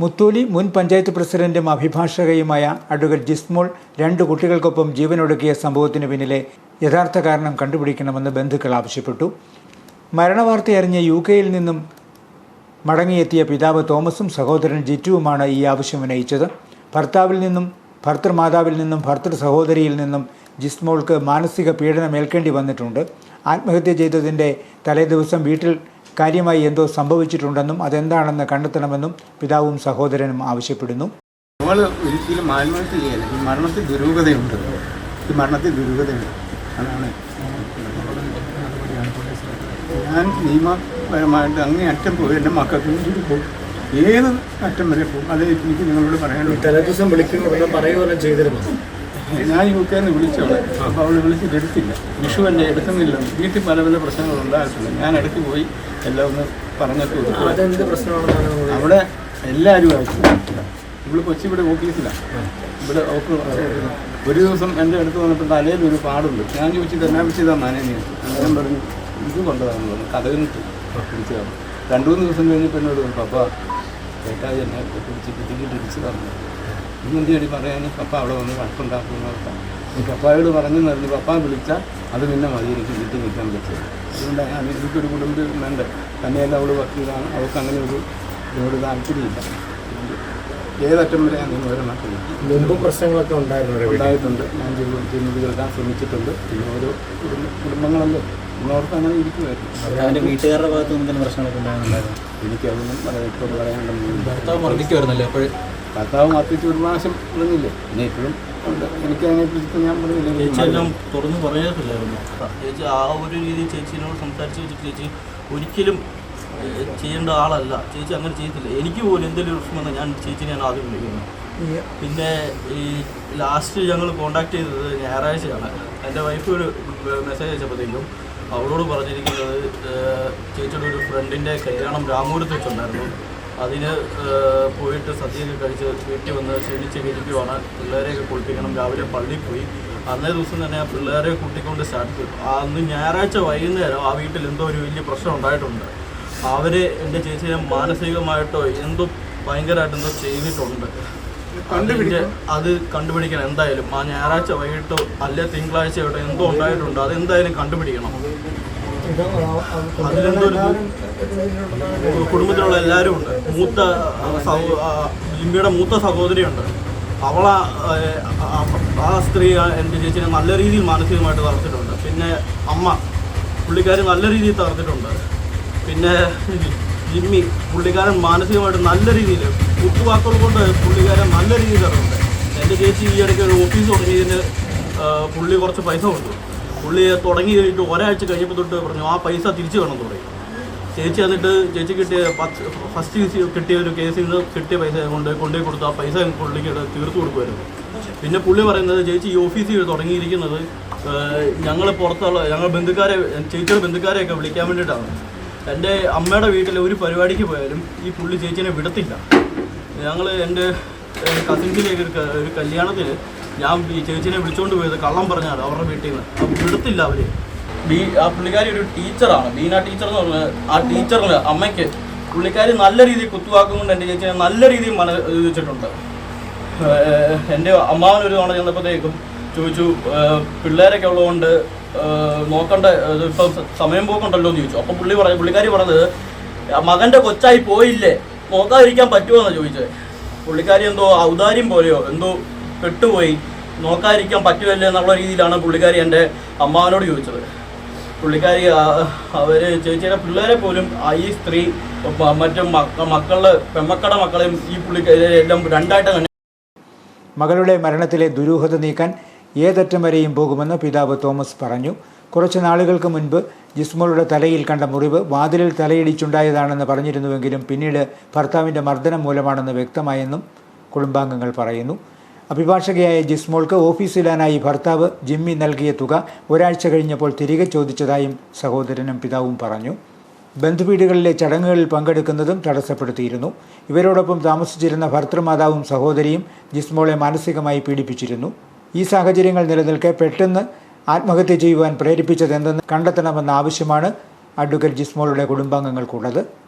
മുത്തൂലി മുൻ പഞ്ചായത്ത് പ്രസിഡന്റും അഭിഭാഷകയുമായ അഡ്വക്കേറ്റ് ജിസ്മോൾ രണ്ട് കുട്ടികൾക്കൊപ്പം ജീവനൊടുക്കിയ സംഭവത്തിന് പിന്നിലെ യഥാർത്ഥ കാരണം കണ്ടുപിടിക്കണമെന്ന് ബന്ധുക്കൾ ആവശ്യപ്പെട്ടു. മരണവാർത്തയറിഞ്ഞ് യു കെയിൽ നിന്നും മടങ്ങിയെത്തിയ പിതാവ് തോമസും സഹോദരൻ ജിറ്റുവുമാണ് ഈ ആവശ്യം ഉന്നയിച്ചത്. ഭർത്താവിൽ നിന്നും ഭർത്തൃമാതാവിൽ നിന്നും ഭർത്തൃ സഹോദരിയിൽ നിന്നും ജിസ്മോൾക്ക് മാനസിക പീഡനം ഏൽക്കേണ്ടി വന്നിട്ടുണ്ട്. ആത്മഹത്യ ചെയ്തതിന്റെ തലേദിവസം വീട്ടിൽ കാര്യമായി എന്തോ സംഭവിച്ചിട്ടുണ്ടെന്നും അതെന്താണെന്ന് കണ്ടെത്തണമെന്നും പിതാവും സഹോദരനും ആവശ്യപ്പെടുന്നു. നമ്മൾ ഒരിക്കലും ആത്മഹത്യ ചെയ്യല്ല. ഈ മരണത്തിൽ ദുരൂഹതയുണ്ട്. ഈ മരണത്തിൽ ദുരൂഹതയുണ്ട്. അതാണ് ഞാൻ നിയമപരമായിട്ട് അങ്ങേ അറ്റം പോയി എന്റെ മക്കൾക്ക് വേണ്ടിയിട്ട് പോകും ഏത് അറ്റം വരെ പോകും അത് എനിക്ക് നിങ്ങളോട് പറയാനുള്ളൂ തലേദിവസം വിളിക്കുന്നു. പറയുകയെല്ലാം ചെയ്തിരുന്നു? ഞാൻ യു കെ നിന്ന് വിളിച്ചവളെ അപ്പോൾ അവൾ വിളിച്ചിട്ട് എടുത്തില്ല. വിഷു എന്നെ എടുക്കുന്നില്ല. വീട്ടിൽ പല പല പ്രശ്നങ്ങൾ ഉണ്ടായിട്ടുണ്ട്. ഞാൻ ഇടയ്ക്ക് പോയി എല്ലാം ഒന്ന് പറഞ്ഞൊക്കെ അവിടെ എല്ലാവരും അയച്ചു ഇവിടെ കൊച്ചി ഇവിടെ ഓഫീസിലാണ് ഇവിടെ ഒരു ദിവസം എന്റെ അടുത്ത് വന്നപ്പോൾ തലയിൽ ഒരു പാടുണ്ട്. ഞാൻ ചോദിച്ചിട്ട് എന്നാ വിളിച്ചു മാനേജ് അങ്ങനെ പറഞ്ഞു ഇത് കൊണ്ടതാണ് പറഞ്ഞു. കഥകിട്ട് പിടിച്ചതാണ് രണ്ടു മൂന്ന് ദിവസം കഴിഞ്ഞപ്പോൾ എന്നോട് പറഞ്ഞു, പപ്പ കേട്ടാ എന്നെ പിടിച്ച് ടിക്കറ്റ് ഇടിച്ച് അടി പറയാൻ പപ്പ അവിടെ വന്ന് വഴക്കുണ്ടാക്കുന്ന ഈ പപ്പായോട് പറഞ്ഞു നിർത്തി പപ്പ വിളിച്ചാൽ അത് പിന്നെ മതി എനിക്ക് വീട്ടിൽ നിൽക്കാൻ പറ്റും അതുകൊണ്ട് ഞാൻ എനിക്കൊരു കുടുംബം വേണ്ട? തന്നെയല്ല അവൾ വക്കീലാണ്. അവൾക്ക് അങ്ങനെ ഒരു ഇതിനോട് താല്പര്യമില്ല. ഏതറ്റം വരെ ഞാൻ നിങ്ങൾ നാട്ടിൽ മുമ്പും പ്രശ്നങ്ങളൊക്കെ ഉണ്ടായിരുന്നു ഉണ്ടായിട്ടുണ്ട്. ഞാൻ ജീവിതത്തിൽ കേൾക്കാൻ ശ്രമിച്ചിട്ടുണ്ട്. പിന്നെ ഓരോ കുടുംബ കുടുംബങ്ങളല്ലേ? ഇന്നോർക്ക് അങ്ങനെ ഇരിക്കുമായിരുന്നു അവന്റെ വീട്ടുകാരുടെ ഭാഗത്ത് നിന്ന് തന്നെ പ്രശ്നങ്ങളൊക്കെ ഉണ്ടായിരുന്നു എനിക്കതൊന്നും വളരെ ഇപ്പോൾ പറയാനുണ്ടെന്ന് ഭർത്താവ് മർദ്ദിക്കുമായിരുന്നല്ലേ അപ്പോൾ കർത്താവ് മത്തിച്ച് ഒരു പ്രാവശ്യം പറഞ്ഞില്ലേ പിന്നെ ഇപ്പോഴും ഉണ്ട്. എനിക്ക് അതിനെക്കുറിച്ച് ഞാൻ പറഞ്ഞില്ല? തുറന്നു പറയാറില്ലായിരുന്നു. ചേച്ചി ആ ഒരു രീതിയിൽ ചേച്ചിനോട് സംസാരിച്ച് വെച്ചിട്ട് ചേച്ചി ഒരിക്കലും ചെയ്യേണ്ട ആളല്ല. ചേച്ചി അങ്ങനെ ചെയ്തില്ല എനിക്ക് പോലും എന്തെങ്കിലും പ്രശ്നം വന്നാൽ ഞാൻ ചേച്ചിനെ ഞാൻ ആദ്യം വിളിക്കുന്നു. പിന്നെ ഈ ലാസ്റ്റ് ഞങ്ങൾ കോണ്ടാക്ട് ചെയ്തത് ഞായറാഴ്ചയാണ്. എന്റെ വൈഫ് ഒരു മെസ്സേജ് അയച്ചപ്പോഴത്തേക്കും അവളോട് പറഞ്ഞിരിക്കുന്നത് ചേച്ചിയുടെ ഒരു ഫ്രണ്ടിന്റെ കല്യാണം രാമൂരത്ത് വെച്ചുണ്ടായിരുന്നു അതിന് പോയിട്ട് സദ്യയൊക്കെ കഴിച്ച് വീട്ടിൽ വന്ന് ക്ഷണിച്ച് കഴിക്കുവാണ് പിള്ളേരെയൊക്കെ കുളിപ്പിക്കണം. രാവിലെ പള്ളിയിൽ പോയി. അന്നേ ദിവസം തന്നെ ആ പിള്ളേരെ കൂട്ടിക്കൊണ്ട് സ്റ്റാർട്ട് ചെയ്തു അന്ന് ഞായറാഴ്ച വൈകുന്നേരം ആ വീട്ടിൽ എന്തോ ഒരു വലിയ പ്രശ്നം ഉണ്ടായിട്ടുണ്ട്. അവർ എന്റെ ചേച്ചിയെ മാനസികമായിട്ടോ എന്തോ ഭയങ്കരമായിട്ട് എന്തോ ചെയ്തിട്ടുണ്ട്. അതിന്റെ അത് കണ്ടുപിടിക്കണം. എന്തായാലും ആ ഞായറാഴ്ച വൈകിട്ടോ അല്ലെ തിങ്കളാഴ്ചയോട്ടോ എന്തോ ഉണ്ടായിട്ടുണ്ട്. അത് എന്തായാലും കണ്ടുപിടിക്കണം. അതിലെന്തോ ഒരു കുടുംബത്തിലുള്ള എല്ലാവരും ഉണ്ട്. മൂത്ത ലിംബിയുടെ മൂത്ത സഹോദരിയുണ്ട്. അവള ആ സ്ത്രീ എന്റെ ചേച്ചിനെ നല്ല രീതിയിൽ മാനസികമായിട്ട് തളർത്തിട്ടുണ്ട് പിന്നെ അമ്മ പുള്ളിക്കാരി നല്ല രീതിയിൽ തളർത്തിട്ടുണ്ട് പിന്നെ ജിമ്മി പുള്ളിക്കാരൻ മാനസികമായിട്ട് നല്ല രീതിയിൽ കുത്തുവാക്കുകൾ കൊണ്ട് പുള്ളിക്കാരൻ നല്ല രീതിയിൽ തളർത്തുണ്ട് എന്റെ ചേച്ചി ഈ ഇടയ്ക്ക് ഒരു ഓഫീസ് തുടങ്ങിയതിന് പുള്ളി കുറച്ച് പൈസ കൊണ്ടു പുള്ളി തുടങ്ങി കഴിഞ്ഞിട്ട് ഒരാഴ്ച കഴിഞ്ഞപ്പോൾ തൊട്ട് പറഞ്ഞു ആ പൈസ തിരിച്ചു വേണം തുടങ്ങി ചേച്ചി എന്നിട്ട് ചേച്ചി കിട്ടിയ ഫസ്റ്റ് ഫസ്റ്റ് കിട്ടിയ ഒരു കേസിൽ നിന്ന് കിട്ടിയ പൈസ കൊണ്ട് കൊണ്ടുപോയി കൊടുത്തു. ആ പൈസ പുള്ളിക്ക് തീർത്തു കൊടുക്കുമായിരുന്നു. പിന്നെ പുള്ളി പറയുന്നത് ചേച്ചി ഈ ഓഫീസിൽ തുടങ്ങിയിരിക്കുന്നത് ഞങ്ങൾ പുറത്തുള്ള ഞങ്ങൾ ബന്ധുക്കാരെ ചേച്ചിയുടെ ബന്ധുക്കാരെയൊക്കെ വിളിക്കാൻ വേണ്ടിയിട്ടാണ്. എന്റെ അമ്മയുടെ വീട്ടിലെ ഒരു പരിപാടിക്ക് പോയാലും ഈ പുള്ളി ചേച്ചീനെ വിടത്തില്ല. ഞങ്ങൾ എന്റെ കസിൻസിലേക്ക് ഒരു ക- ഒരു കല്യാണത്തിന് ഞാൻ ഈ ചേച്ചിനെ വിളിച്ചുകൊണ്ട് പോയത് കള്ളം പറഞ്ഞാണ് അവരുടെ വീട്ടിൽ നിന്ന്. അപ്പം വിടത്തില്ല അവർ ബി ആ പുള്ളിക്കാരി ഒരു ടീച്ചറാണ്. ബീന ടീച്ചർ എന്ന് പറഞ്ഞ ആ ടീച്ചറിന് അമ്മയ്ക്ക്. പുള്ളിക്കാരി നല്ല രീതിയിൽ കുത്തുവാക്കും കൊണ്ട് എന്റെ ചേച്ചിനെ നല്ല രീതിയിൽ മന വെച്ചിട്ടുണ്ട്. എന്റെ അമ്മാവൻ ഒരു തവണ ചെന്നപ്പോഴത്തേക്കും ചോദിച്ചു പിള്ളേരൊക്കെ ഉള്ളതുകൊണ്ട് നോക്കണ്ട ഇപ്പം സമയം പോക്കുണ്ടല്ലോ എന്ന് ചോദിച്ചു. അപ്പം പുള്ളി പറഞ്ഞു പുള്ളിക്കാരി പറഞ്ഞത് മകന്റെ കൊച്ചായി പോയില്ലേ? നോക്കാതിരിക്കാൻ പറ്റുമോ? എന്നാണ് ചോദിച്ചത്. പുള്ളിക്കാരി എന്തോ ഔദാര്യം പോലെയോ എന്തോ പെട്ടുപോയി നോക്കാതിരിക്കാൻ പറ്റുമല്ലേ എന്നുള്ള രീതിയിലാണ് പുള്ളിക്കാരി എന്റെ അമ്മാവനോട് ചോദിച്ചത്. പുള്ളിക്കാരി അവർ ചേച്ചിയുടെ പിള്ളേരെ പോലും ഈ സ്ത്രീ മറ്റും മറ്റു മക്ക മക്കളുടെ പെമ്മക്കളുടെ മക്കളെയും ഈ പുള്ളിക്കാരി എല്ലാം രണ്ടായിട്ട് തന്നെ മകളുടെ മരണത്തിലെ ദുരൂഹത നീക്കാൻ ഏതറ്റം വരെയും പോകുമെന്ന് പിതാവ് തോമസ് പറഞ്ഞു. കുറച്ച് നാളുകൾക്ക് മുൻപ് ജിസ്മോളുടെ തലയിൽ കണ്ട മുറിവ് വാതിലിൽ തലയിടിച്ചുണ്ടായതാണെന്ന് പറഞ്ഞിരുന്നുവെങ്കിലും പിന്നീട് ഭർത്താവിന്റെ മർദ്ദനം മൂലമാണെന്ന് വ്യക്തമായെന്നും കുടുംബാംഗങ്ങൾ പറയുന്നു. അഭിഭാഷകയായ ജിസ്മോൾക്ക് ഓഫീസിലാനായി ഭർത്താവ് ജിമ്മി നൽകിയ തുക ഒരാഴ്ച കഴിഞ്ഞപ്പോൾ തിരികെ ചോദിച്ചതായും സഹോദരനും പിതാവും പറഞ്ഞു. ബന്ധുവീടുകളിലെ ചടങ്ങുകളിൽ പങ്കെടുക്കുന്നതും തടസ്സപ്പെടുത്തിയിരുന്നു. ഇവരോടൊപ്പം താമസിച്ചിരുന്ന ഭർത്തൃമാതാവും സഹോദരിയും ജിസ്മോളെ മാനസികമായി പീഡിപ്പിച്ചിരുന്നു. ഈ സാഹചര്യങ്ങൾ നിലനിൽക്കെ പെട്ടെന്ന് ആത്മഹത്യ ചെയ്യുവാൻ പ്രേരിപ്പിച്ചതെന്തെന്ന് കണ്ടെത്തണമെന്ന ആവശ്യമാണ് അഡ്വക്കേറ്റ് ജിസ്മോളുടെ കുടുംബാംഗങ്ങൾക്കുള്ളത്.